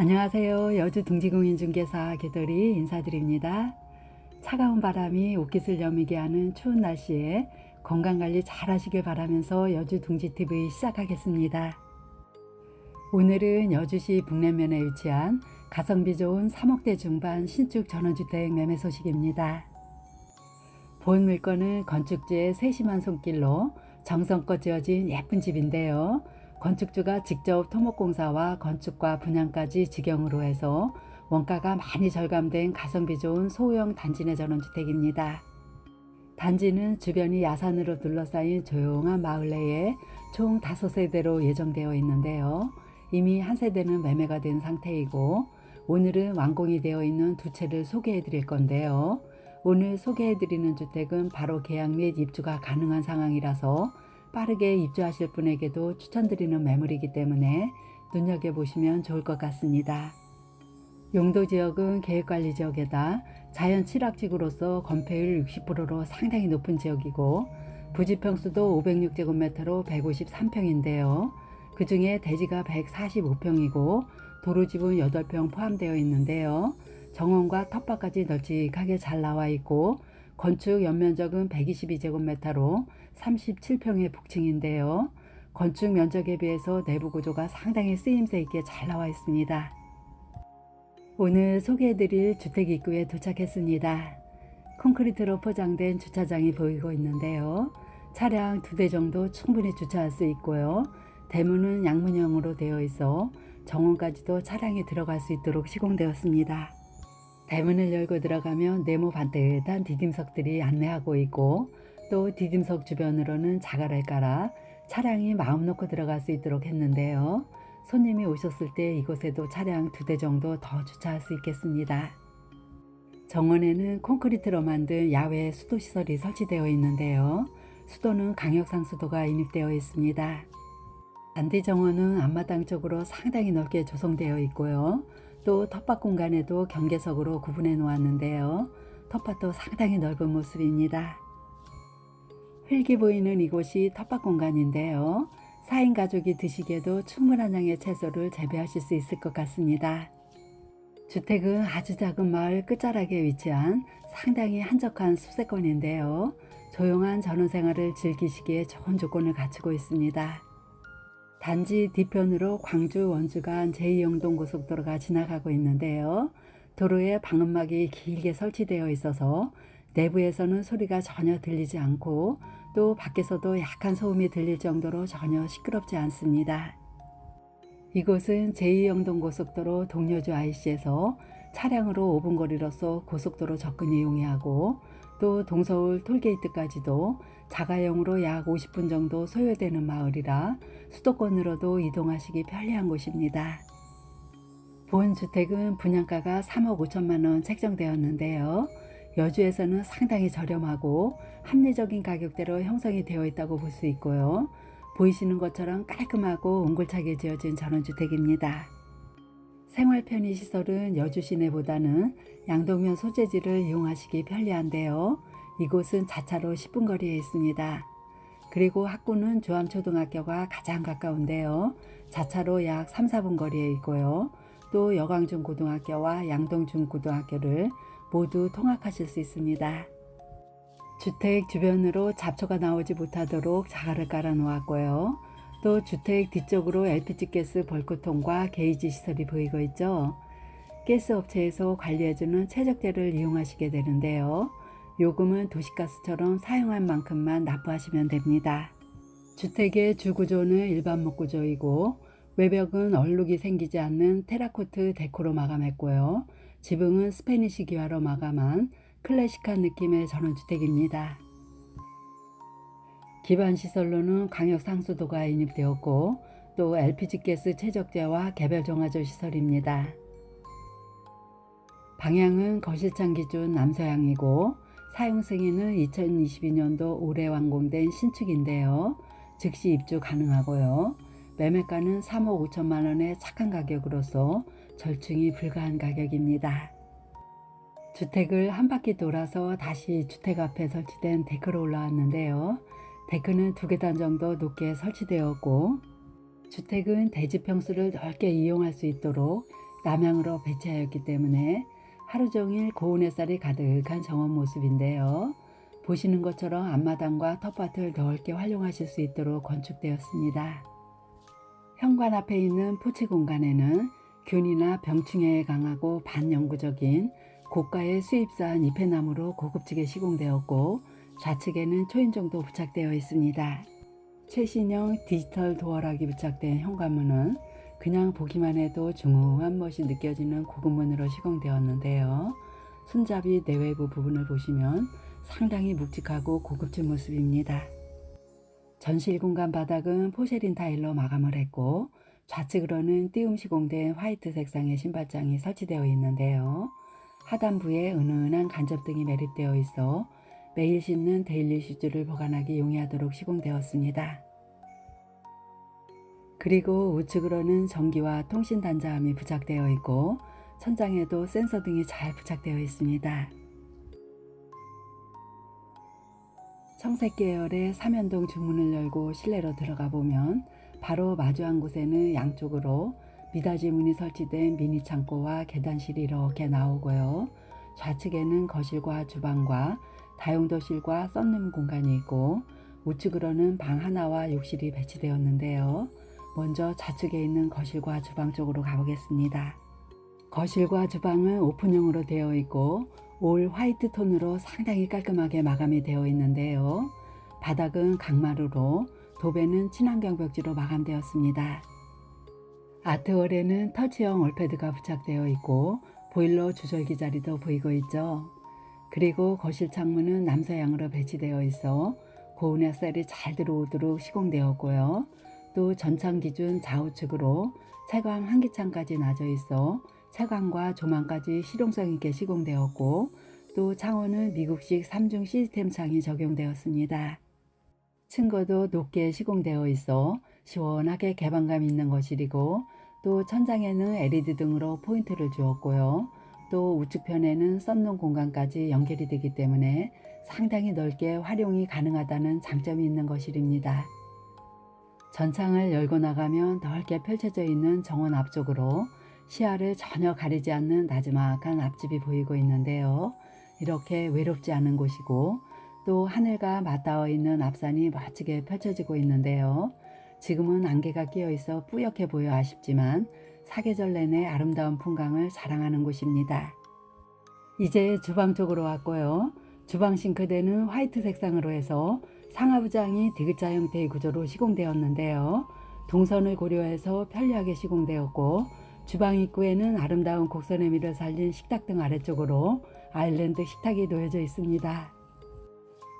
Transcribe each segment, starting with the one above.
안녕하세요. 여주 둥지공인중개사 개돌이 인사드립니다. 차가운 바람이 옷깃을 여미게 하는 추운 날씨에 건강관리 잘 하시길 바라면서 여주 둥지TV 시작하겠습니다. 오늘은 여주시 북내면에 위치한 가성비 좋은 3억대 중반 신축 전원주택 매매 소식입니다. 본 물건은 건축주의 세심한 손길로 정성껏 지어진 예쁜 집인데요. 건축주가 직접 토목공사와 건축과 분양까지 직영으로 해서 원가가 많이 절감된 가성비 좋은 소형 단지 내 전원주택입니다. 단지는 주변이 야산으로 둘러싸인 조용한 마을 내에 총 5세대로 예정되어 있는데요. 이미 한 세대는 매매가 된 상태이고 오늘은 완공이 되어 있는 두 채를 소개해 드릴 건데요. 오늘 소개해 드리는 주택은 바로 계약 및 입주가 가능한 상황이라서 빠르게 입주하실 분에게도 추천드리는 매물이기 때문에 눈여겨보시면 좋을 것 같습니다. 용도 지역은 계획관리 지역에다 자연 칠학지구로서 건폐율 60%로 상당히 높은 지역이고 부지평수도 506제곱미터로 153평인데요. 그 중에 대지가 145평이고 도로집은 8평 포함되어 있는데요. 정원과 텃밭까지 널찍하게 잘 나와 있고 건축 연면적은 122제곱미터로 37평의 복층인데요. 건축 면적에 비해서 내부 구조가 상당히 쓰임새 있게 잘 나와 있습니다. 오늘 소개해드릴 주택 입구에 도착했습니다. 콘크리트로 포장된 주차장이 보이고 있는데요. 차량 두 대 정도 충분히 주차할 수 있고요. 대문은 양문형으로 되어 있어 정원까지도 차량이 들어갈 수 있도록 시공되었습니다. 대문을 열고 들어가면 네모 반듯한 디딤석들이 안내하고 있고 또 디딤석 주변으로는 자갈을 깔아 차량이 마음 놓고 들어갈 수 있도록 했는데요. 손님이 오셨을 때 이곳에도 차량 두 대 정도 더 주차할 수 있겠습니다. 정원에는 콘크리트로 만든 야외 수도 시설이 설치되어 있는데요. 수도는 강력상 수도가 인입되어 있습니다. 반대 정원은 앞마당 쪽으로 상당히 넓게 조성되어 있고요. 또 텃밭 공간에도 경계석으로 구분해 놓았는데요. 텃밭도 상당히 넓은 모습입니다. 흙이 보이는 이곳이 텃밭 공간인데요. 4인 가족이 드시기에도 충분한 양의 채소를 재배하실 수 있을 것 같습니다. 주택은 아주 작은 마을 끝자락에 위치한 상당히 한적한 수세권인데요. 조용한 전원생활을 즐기시기에 좋은 조건을 갖추고 있습니다. 단지 뒤편으로 광주 원주 간 제2영동 고속도로가 지나가고 있는데요. 도로에 방음막이 길게 설치되어 있어서 내부에서는 소리가 전혀 들리지 않고 또 밖에서도 약한 소음이 들릴 정도로 전혀 시끄럽지 않습니다. 이곳은 제2영동 고속도로 동료주 IC에서 차량으로 5분 거리로서 고속도로 접근 이 용이하고 또 동서울 톨게이트까지도 자가용으로 약 50분 정도 소요되는 마을이라 수도권으로도 이동하시기 편리한 곳입니다. 본 주택은 분양가가 3억 5천만 원 책정되었는데요. 여주에서는 상당히 저렴하고 합리적인 가격대로 형성이 되어 있다고 볼 수 있고요. 보이시는 것처럼 깔끔하고 옹골차게 지어진 전원주택입니다. 생활 편의 시설은 여주 시내보다는 양동면 소재지를 이용하시기 편리한데요. 이곳은 자차로 10분 거리에 있습니다. 그리고 학구는 조암초등학교가 가장 가까운데요. 자차로 약 3, 4분 거리에 있고요. 또 여광중 고등학교와 양동중 고등학교를 모두 통학하실 수 있습니다. 주택 주변으로 잡초가 나오지 못하도록 자갈을 깔아 놓았고요. 또 주택 뒤쪽으로 LPG 가스 벌크통과 게이지 시설이 보이고 있죠. 가스 업체에서 관리해주는 최적재를 이용하시게 되는데요. 요금은 도시가스처럼 사용한 만큼만 납부하시면 됩니다. 주택의 주구조는 일반 목구조이고 외벽은 얼룩이 생기지 않는 테라코트 데코로 마감했고요. 지붕은 스페니시 기와로 마감한 클래식한 느낌의 전원주택입니다. 기반 시설로는 강력 상수도가 인입되었고 또 LPG 가스 최적재와 개별 정화조 시설입니다. 방향은 거실창 기준 남서향이고 사용 승인은 2022년도 올해 완공된 신축인데요. 즉시 입주 가능하고요. 매매가는 3억 5천만 원의 착한 가격으로서 절충이 불가한 가격입니다. 주택을 한 바퀴 돌아서 다시 주택 앞에 설치된 데크로 올라왔는데요. 데크는 두 계단 정도 높게 설치되었고 주택은 대지 평수를 넓게 이용할 수 있도록 남향으로 배치하였기 때문에 하루 종일 고운 햇살이 가득한 정원 모습인데요. 보시는 것처럼 앞마당과 텃밭을 넓게 활용하실 수 있도록 건축되었습니다. 현관 앞에 있는 포치 공간에는 균이나 병충해에 강하고 반영구적인 고가의 수입산 잎회나무로 고급지게 시공되었고 좌측에는 초인종도 부착되어 있습니다. 최신형 디지털 도어락이 부착된 현관문은 그냥 보기만 해도 중후한 멋이 느껴지는 고급문으로 시공되었는데요. 손잡이 내외부 부분을 보시면 상당히 묵직하고 고급진 모습입니다. 전실 공간 바닥은 포세린 타일로 마감을 했고 좌측으로는 띄움 시공된 화이트 색상의 신발장이 설치되어 있는데요. 하단부에 은은한 간접등이 매립되어 있어 매일 신는 데일리 슈즈를 보관하기 용이하도록 시공되었습니다. 그리고 우측으로는 전기와 통신 단자함이 부착되어 있고 천장에도 센서 등이 잘 부착되어 있습니다. 청색 계열의 삼연동 중문을 열고 실내로 들어가 보면 바로 마주한 곳에는 양쪽으로 미닫이 문이 설치된 미니 창고와 계단실이 이렇게 나오고요. 좌측에는 거실과 주방과 다용도실과 썬룸 공간이 있고 우측으로는 방 하나와 욕실이 배치되었는데요. 먼저 좌측에 있는 거실과 주방 쪽으로 가보겠습니다. 거실과 주방은 오픈형으로 되어 있고 올 화이트 톤으로 상당히 깔끔하게 마감이 되어 있는데요. 바닥은 강마루로 도배는 친환경 벽지로 마감되었습니다. 아트월에는 터치형 올패드가 부착되어 있고 보일러 주절기 자리도 보이고 있죠. 그리고 거실 창문은 남서향으로 배치되어 있어 고운 햇살이 잘 들어오도록 시공되었고요. 또 전창 기준 좌우측으로 채광 한기창까지 나져 있어 채광과 조망까지 실용성 있게 시공되었고 또 창호는 미국식 3중 시스템 창이 적용되었습니다. 층고도 높게 시공되어 있어 시원하게 개방감 있는 거실이고 또 천장에는 LED 등으로 포인트를 주었고요. 또 우측편에는 썬룸 공간까지 연결이 되기 때문에 상당히 넓게 활용이 가능하다는 장점이 있는 거실입니다. 전창을 열고 나가면 넓게 펼쳐져 있는 정원 앞쪽으로 시야를 전혀 가리지 않는 나지막한 앞집이 보이고 있는데요. 이렇게 외롭지 않은 곳이고 또 하늘과 맞닿아 있는 앞산이 멋지게 펼쳐지고 있는데요. 지금은 안개가 끼어 있어 뿌옇게 보여 아쉽지만 사계절 내내 아름다운 풍광을 자랑하는 곳입니다. 이제 주방 쪽으로 왔고요. 주방 싱크대는 화이트 색상으로 해서 상하부장이 디귿자 형태의 구조로 시공되었는데요. 동선을 고려해서 편리하게 시공되었고 주방 입구에는 아름다운 곡선 의 미를 살린 식탁 등 아래쪽으로 아일랜드 식탁이 놓여져 있습니다.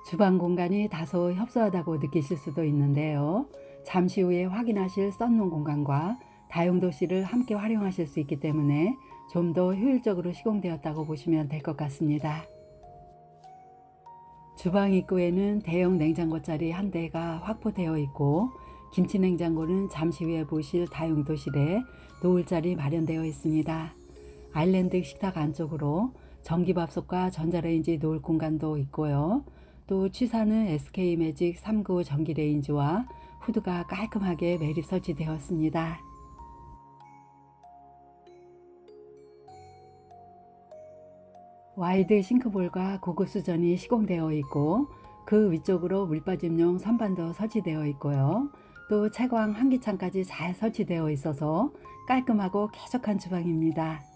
주방 공간이 다소 협소하다고 느끼실 수도 있는데요. 잠시 후에 확인하실 썬룸 공간과 다용도실을 함께 활용하실 수 있기 때문에 좀 더 효율적으로 시공되었다고 보시면 될 것 같습니다. 주방 입구에는 대형 냉장고 자리 한 대가 확보되어 있고 김치 냉장고는 잠시 후에 보실 다용도실에 놓을 자리 마련되어 있습니다. 아일랜드 식탁 안쪽으로 전기밥솥과 전자레인지 놓을 공간도 있고요. 또 취사는 SK 매직 395 전기레인지와 후드가 깔끔하게 매립 설치되었습니다. 와이드 싱크볼과 고급 수전이 시공되어 있고 그 위쪽으로 물빠짐용 선반도 설치되어 있고요. 또 채광 환기창까지 잘 설치되어 있어서 깔끔하고 쾌적한 주방입니다.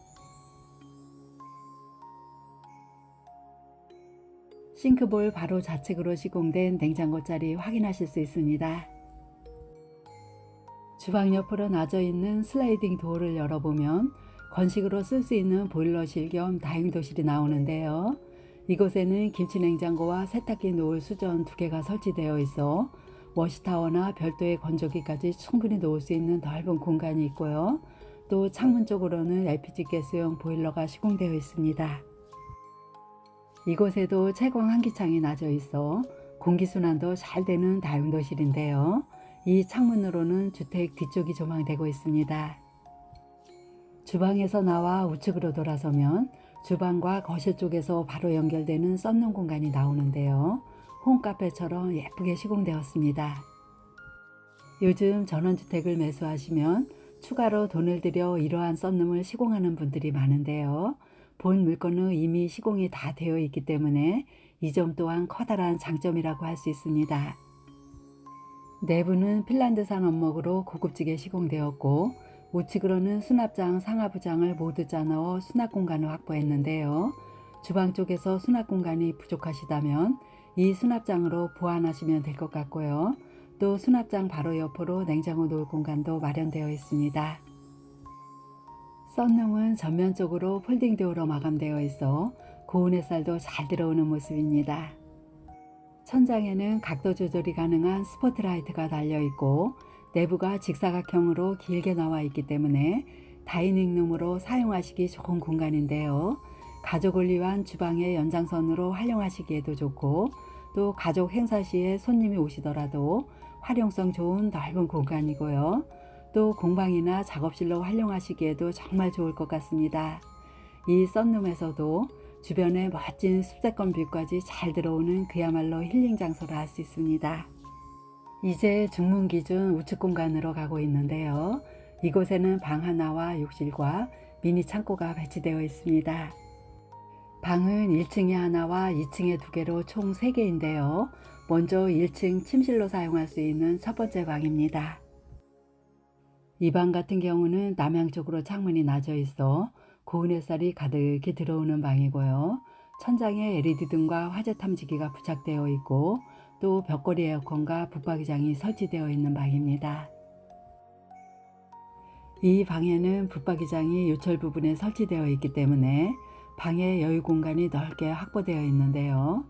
싱크볼 바로 좌측으로 시공된 냉장고 자리 확인하실 수 있습니다. 주방 옆으로 나져 있는 슬라이딩 도어를 열어보면 건식으로 쓸 수 있는 보일러실 겸 다용도실이 나오는데요. 이곳에는 김치냉장고와 세탁기 놓을 수전 두 개가 설치되어 있어 워시타워나 별도의 건조기까지 충분히 놓을 수 있는 넓은 공간이 있고요. 또 창문 쪽으로는 LPG 가스용 보일러가 시공되어 있습니다. 이곳에도 채광 환기창이 나져 있어 공기순환도 잘 되는 다용도실인데요. 이 창문으로는 주택 뒤쪽이 조망되고 있습니다. 주방에서 나와 우측으로 돌아서면 주방과 거실 쪽에서 바로 연결되는 썬룸 공간이 나오는데요. 홈카페처럼 예쁘게 시공되었습니다. 요즘 전원주택을 매수하시면 추가로 돈을 들여 이러한 썬룸을 시공하는 분들이 많은데요. 본 물건은 이미 시공이 다 되어 있기 때문에 이 점 또한 커다란 장점이라고 할 수 있습니다. 내부는 핀란드산 원목으로 고급지게 시공되었고 우측으로는 수납장 상하부장을 모두 짜넣어 수납 공간을 확보했는데요. 주방 쪽에서 수납 공간이 부족하시다면 이 수납장으로 보완하시면 될 것 같고요. 또 수납장 바로 옆으로 냉장고 놓을 공간도 마련되어 있습니다. 썬룸은 전면적으로 폴딩도어로 마감되어 있어 고운 햇살도 잘 들어오는 모습입니다. 천장에는 각도 조절이 가능한 스포트라이트가 달려 있고 내부가 직사각형으로 길게 나와 있기 때문에 다이닝룸으로 사용하시기 좋은 공간인데요. 가족을 위한 주방의 연장선으로 활용하시기에도 좋고 또 가족 행사 시에 손님이 오시더라도 활용성 좋은 넓은 공간이고요. 또 공방이나 작업실로 활용하시기에도 정말 좋을 것 같습니다. 이 썬룸에서도 주변에 멋진 숲세권 뷰까지 잘 들어오는 그야말로 힐링 장소라 할 수 있습니다. 이제 중문 기준 우측 공간으로 가고 있는데요. 이곳에는 방 하나와 욕실과 미니 창고가 배치되어 있습니다. 방은 1층에 하나와 2층에 두 개로 총 3개인데요. 먼저 1층 침실로 사용할 수 있는 첫 번째 방입니다. 이 방 같은 경우는 남향 쪽으로 창문이 나져 있어 고운 햇살이 가득히 들어오는 방이고요. 천장에 LED 등과 화재 탐지기가 부착되어 있고 또 벽걸이 에어컨과 붙박이장이 설치되어 있는 방입니다. 이 방에는 붙박이장이 요철 부분에 설치되어 있기 때문에 방의 여유 공간이 넓게 확보되어 있는데요.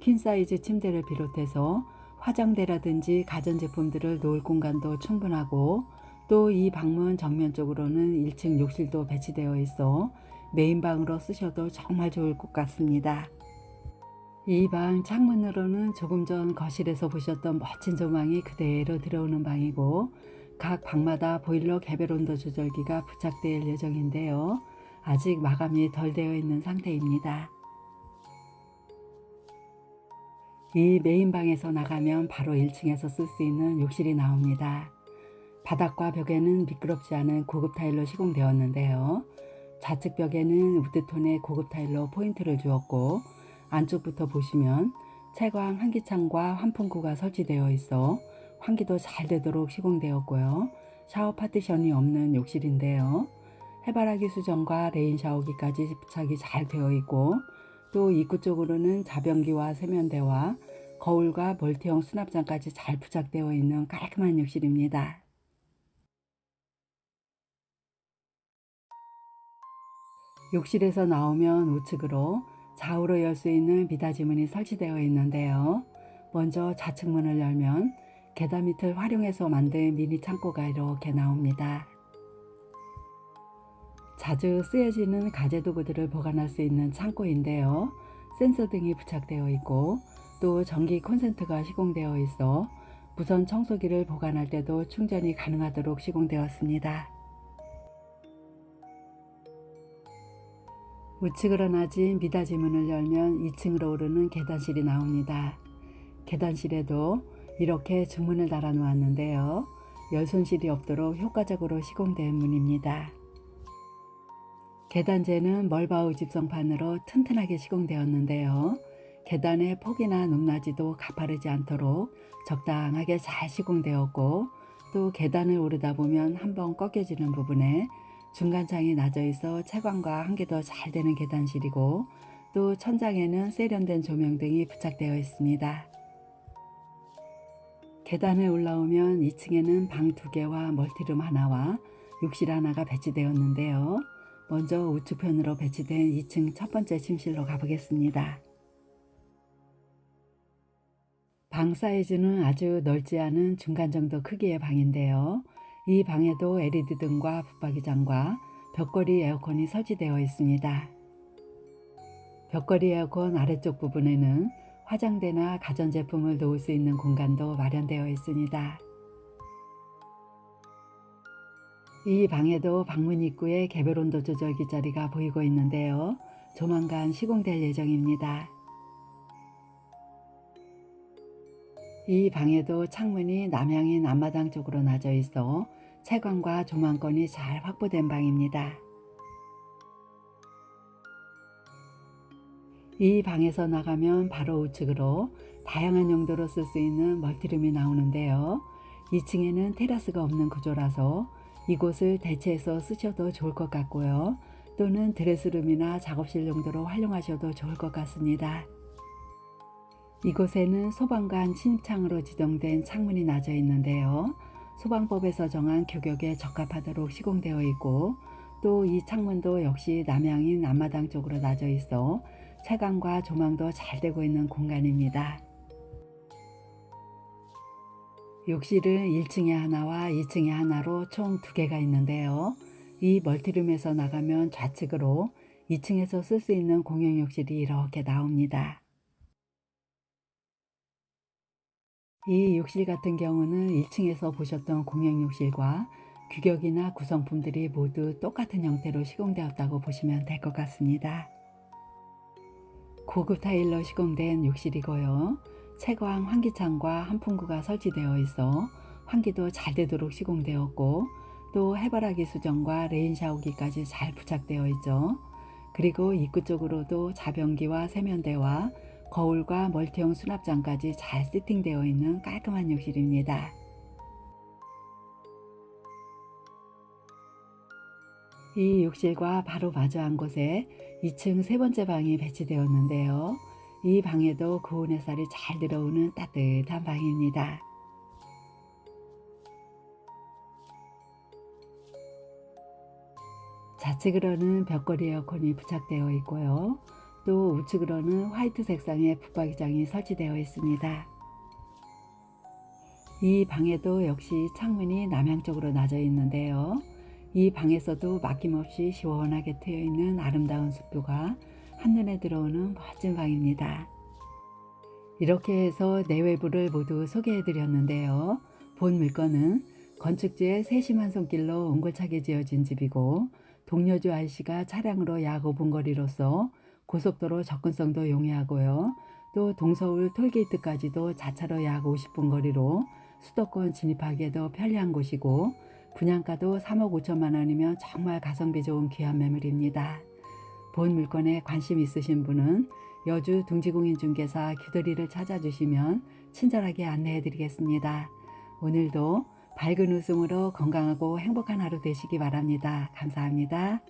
퀸 사이즈 침대를 비롯해서 화장대라든지 가전제품들을 놓을 공간도 충분하고 또 이 방문 정면 쪽으로는 1층 욕실도 배치되어 있어 메인 방으로 쓰셔도 정말 좋을 것 같습니다. 이 방 창문으로는 조금 전 거실에서 보셨던 멋진 조망이 그대로 들어오는 방이고 각 방마다 보일러 개별 온도 조절기가 부착될 예정인데요. 아직 마감이 덜 되어 있는 상태입니다. 이 메인 방에서 나가면 바로 1층에서 쓸 수 있는 욕실이 나옵니다. 바닥과 벽에는 미끄럽지 않은 고급 타일로 시공되었는데요. 좌측 벽에는 우드톤의 고급 타일로 포인트를 주었고 안쪽부터 보시면 채광 환기창과 환풍구가 설치되어 있어 환기도 잘 되도록 시공되었고요. 샤워 파티션이 없는 욕실인데요. 해바라기 수전과 레인 샤워기까지 부착이 잘 되어 있고 또 입구 쪽으로는 자변기와 세면대와 거울과 멀티형 수납장까지 잘 부착되어 있는 깔끔한 욕실입니다. 욕실에서 나오면 우측으로 좌우로 열 수 있는 미닫이 문이 설치되어 있는데요. 먼저 좌측 문을 열면 계단 밑을 활용해서 만든 미니 창고가 이렇게 나옵니다. 자주 쓰여지는 가재 도구들을 보관할 수 있는 창고인데요. 센서 등이 부착되어 있고 또 전기 콘센트가 시공되어 있어 무선 청소기를 보관할 때도 충전이 가능하도록 시공되었습니다. 우측으로 낮은 미닫이 문을 열면 2층으로 오르는 계단실이 나옵니다. 계단실에도 이렇게 중문을 달아 놓았는데요. 열손실이 없도록 효과적으로 시공된 문입니다. 계단재는 멀바우 집성판으로 튼튼하게 시공되었는데요. 계단의 폭이나 높낮이도 가파르지 않도록 적당하게 잘 시공되었고 또 계단을 오르다 보면 한번 꺾여지는 부분에 중간창이 낮아 있어 채광과 한계도 잘 되는 계단실이고 또 천장에는 세련된 조명 등이 부착되어 있습니다. 계단을 올라오면 2층에는 방두 개와 멀티룸 하나와 욕실 하나가 배치되었는데요. 먼저 우측편으로 배치된 2층 첫 번째 침실로 가보겠습니다. 방 사이즈는 아주 넓지 않은 중간 정도 크기의 방인데요. 이 방에도 LED 등과 붙박이장과 벽걸이 에어컨이 설치되어 있습니다. 벽걸이 에어컨 아래쪽 부분에는 화장대나 가전제품을 놓을 수 있는 공간도 마련되어 있습니다. 이 방에도 방문 입구에 개별 온도 조절 기 자리가 보이고 있는데요. 조만간 시공될 예정입니다. 이 방에도 창문이 남향인 앞마당 쪽으로 나져 있어 채광과 조망권이 잘 확보된 방입니다. 이 방에서 나가면 바로 우측으로 다양한 용도로 쓸 수 있는 멀티룸이 나오는데요. 2층에는 테라스가 없는 구조라서 이곳을 대체해서 쓰셔도 좋을 것 같고요. 또는 드레스룸이나 작업실 용도로 활용하셔도 좋을 것 같습니다. 이곳에는 소방관 침입창으로 지정된 창문이 나져 있는데요. 소방법에서 정한 규격에 적합하도록 시공되어 있고 또 이 창문도 역시 남향인 앞마당 쪽으로 나져 있어 채광과 조망도 잘 되고 있는 공간입니다. 욕실은 1층에 하나와 2층에 하나로 총 두 개가 있는데요. 이 멀티룸에서 나가면 좌측으로 2층에서 쓸 수 있는 공용 욕실이 이렇게 나옵니다. 이 욕실 같은 경우는 1층에서 보셨던 공용 욕실과 규격이나 구성품들이 모두 똑같은 형태로 시공되었다고 보시면 될 것 같습니다. 고급 타일로 시공된 욕실이고요. 채광 환기창과 한풍구가 설치되어 있어 환기도 잘 되도록 시공되었고 또 해바라기 수정과 레인 샤워기까지 잘 부착되어 있죠. 그리고 입구 쪽으로도 자변기와 세면대와 거울과 멀티용 수납장까지 잘 세팅되어 있는 깔끔한 욕실입니다. 이 욕실과 바로 마주한 곳에 2층 세 번째 방이 배치되었는데요. 이 방에도 고운 햇살이 잘 들어오는 따뜻한 방입니다. 좌측으로는 벽걸이 에어컨이 부착되어 있고요. 또 우측으로는 화이트 색상의 붙박이장이 설치되어 있습니다. 이 방에도 역시 창문이 남향 쪽으로 나져 있는데요. 이 방에서도 맡김없이 시원하게 트여 있는 아름다운 숲뷰가 한눈에 들어오는 멋진 방입니다. 이렇게 해서 내외부를 모두 소개해 드렸는데요. 본 물건은 건축주의 세심한 손길로 옹골차게 지어진 집이고 동료주 아이씨가 차량으로 약 5분 거리로서 고속도로 접근성도 용이하고요. 또 동서울 톨게이트까지도 자차로 약 50분 거리로 수도권 진입하기에도 편리한 곳이고 분양가도 3억 5천만 원이면 정말 가성비 좋은 귀한 매물입니다. 본 물건에 관심 있으신 분은 여주 둥지공인중개사 규더리를 찾아주시면 친절하게 안내해 드리겠습니다. 오늘도 밝은 웃음으로 건강하고 행복한 하루 되시기 바랍니다. 감사합니다.